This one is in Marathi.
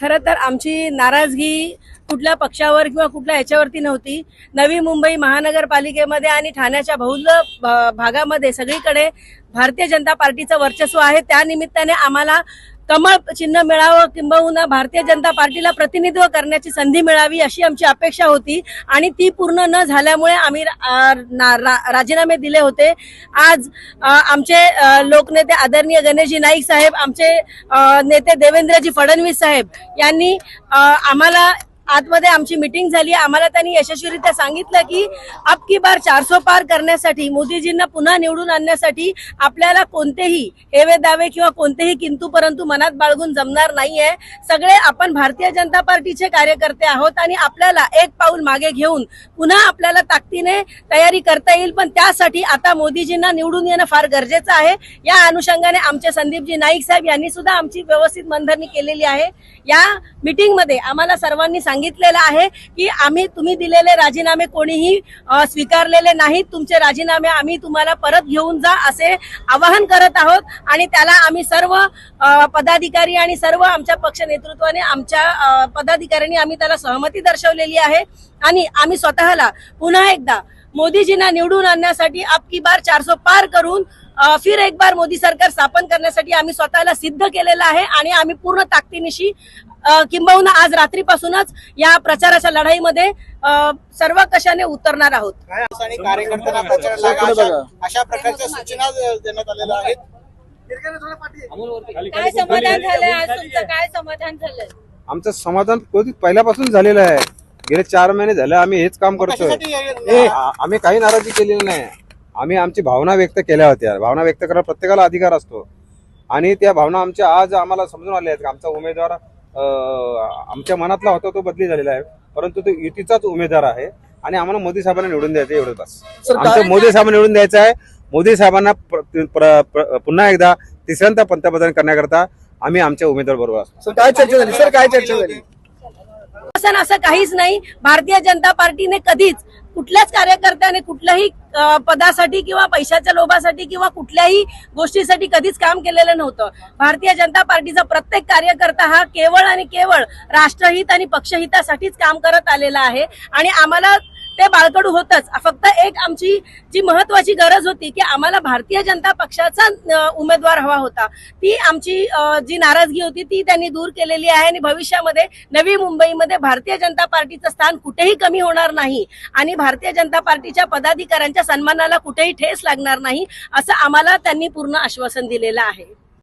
खरं तर आमची नाराजगी कुठल्या पक्षावर किंवा कुठल्या ह्याच्यावरती नव्हती. नवी मुंबई महानगरपालिकेमध्ये आणि ठाण्याच्या बहुल भागामध्ये सगळीकडे भारतीय जनता पार्टीचं वर्चस्व आहे. त्या निमित्ताने आम्हाला कमळ चिन्ह मिळावं किंबहुना भारतीय जनता पार्टीला प्रतिनिधित्व करण्याची संधी मिळावी अशी आमची अपेक्षा होती. आणि ती पूर्ण न झाल्यामुळे आम्ही ना- रा- राजीनामे दिले होते. आज आमचे लोकनेते आदरणीय गणेशजी नाईक साहेब आमचे नेते देवेंद्रजी फडणवीस साहेब यांनी आम्हाला आतमध्ये आमची मिटिंग झाली. आम्हाला त्यांनी यशस्वीरित्या सांगितलं की अब की बार चारसो पार करण्यासाठी मोदीजींना पुन्हा निवडून आणण्यासाठी आपल्याला कोणतेही हेवे दावे किंवा कोणतेही किंतू परंतु मनात बाळगून जमणार नाहीये. सगळे आपण भारतीय जनता पार्टीचे कार्यकर्ते आहोत आणि आपल्याला एक पाऊल मागे घेऊन पुन्हा आपल्याला ताकदीने तयारी करता येईल. पण त्यासाठी आता मोदीजींना निवडून येणं फार गरजेचं आहे. या अनुषंगाने आमचे संदीपजी नाईक साहेब यांनी सुद्धा आमची व्यवस्थित मनधरणी केलेली आहे. या मिटिंगमध्ये आम्हाला सर्वांनी सांगितलेलं आहे की आम्ही तुम्ही दिलेले राजीनामे कोणीही स्वीकारलेले नाहीत. तुमचे राजीनामे आम्ही तुम्हाला परत घेऊन जा असे आवाहन करत आहोत. आणि त्याला आम्ही सर्व पदाधिकारी आणि सर्व आमच्या पक्ष नेतृत्वाने आमच्या पदाधिकाऱ्यांनी आम्ही त्याला सहमती दर्शवलेली आहे. आणि आम्ही स्वतःला पुन्हा एकदा मोदीजींना निवडून आणण्यासाठी अब की बार चारसो पार करून फिर एक बार मोदी सरकार स्थापन करण्यासाठी आम्ही स्वतःला सिद्ध केलेलं आहे आणि आम्ही पूर्ण ताकदीनिशी किंबहुना आज रात्रीपासूनच या प्रचाराच्या लढाईमध्ये सर्व कशाने उतरणार आहोत. आणि कार्यकर्त्यांना प्रचाराला लागा अशा- अशा प्रकारच्या सूचना देण्यात आलेल्या आहेत. काय समाधान झालंय आज तुमचं? काय समाधान झालंय? आमचं समाधान कधी पहिल्यापासून झालेलं आहे. गेले चार महिने झाले आम्ही हेच काम करतोय. आ- आम्ही काही नाराजी केलेली नाही. आम्ही आमची भावना व्यक्त केल्या होत्या. भावना व्यक्त करायला प्रत्येकाला अधिकार असतो. आणि त्या भावना आमच्या आज आम्हाला समजून आल्या आहेत. की आमचा उमेदवार अं, आमच्या मनातला होता तो बदली झालेला आहे. परंतु तो युतीचाच उमेदवार आहे. आणि आम्हाला मोदी साहेबांना निवडून द्यायचं आहे एवढं बस. सर, आमचं मोदी साहेबांना निवडून द्यायचं आहे. मोदी साहेबांना प्र- प्र- प्र- पुन्हा एकदा तिसऱ्यांदा पंतप्रधान करण्याकरता आम्ही आमच्या उमेदवार बरोबर असतो. सर काय चर्चा झाली? सर काय चर्चा झाली? असं असं काहीच नाही. भारतीय जनता पार्टीने कधीच कुठल्याच कार्यकर्त्याने कुठल्याही पदासाठी किंवा पैशाच्या लोभासाठी किंवा कुठल्याही गोष्टीसाठी कधीच काम केलेलं नव्हतं. भारतीय जनता पार्टीचा प्रत्येक कार्यकर्ता हा केवळ आणि केवळ राष्ट्रहित आणि पक्षहितासाठीच काम करत आलेला आहे. आणि आम्हाला ते बाळकडू होतच. फक्त एक आमची जी महत्वाची गरज होती की आम्हाला भारतीय जनता पक्षाचा उमेदवार हवा होता. ती आमची जी नाराजगी होती ती त्यांनी दूर केलेली आहे आणि भविष्यामध्ये नवी मुंबईमध्ये भारतीय जनता पार्टीचं स्थान कुठेही कमी होणार नाही आणि भारतीय जनता पार्टीच्या पदाधिकाऱ्यांच्या सन्मानाला कुठेही ठेस लागणार नाही असं आम्हाला त्यांनी पूर्ण आश्वासन दिलेलं आहे.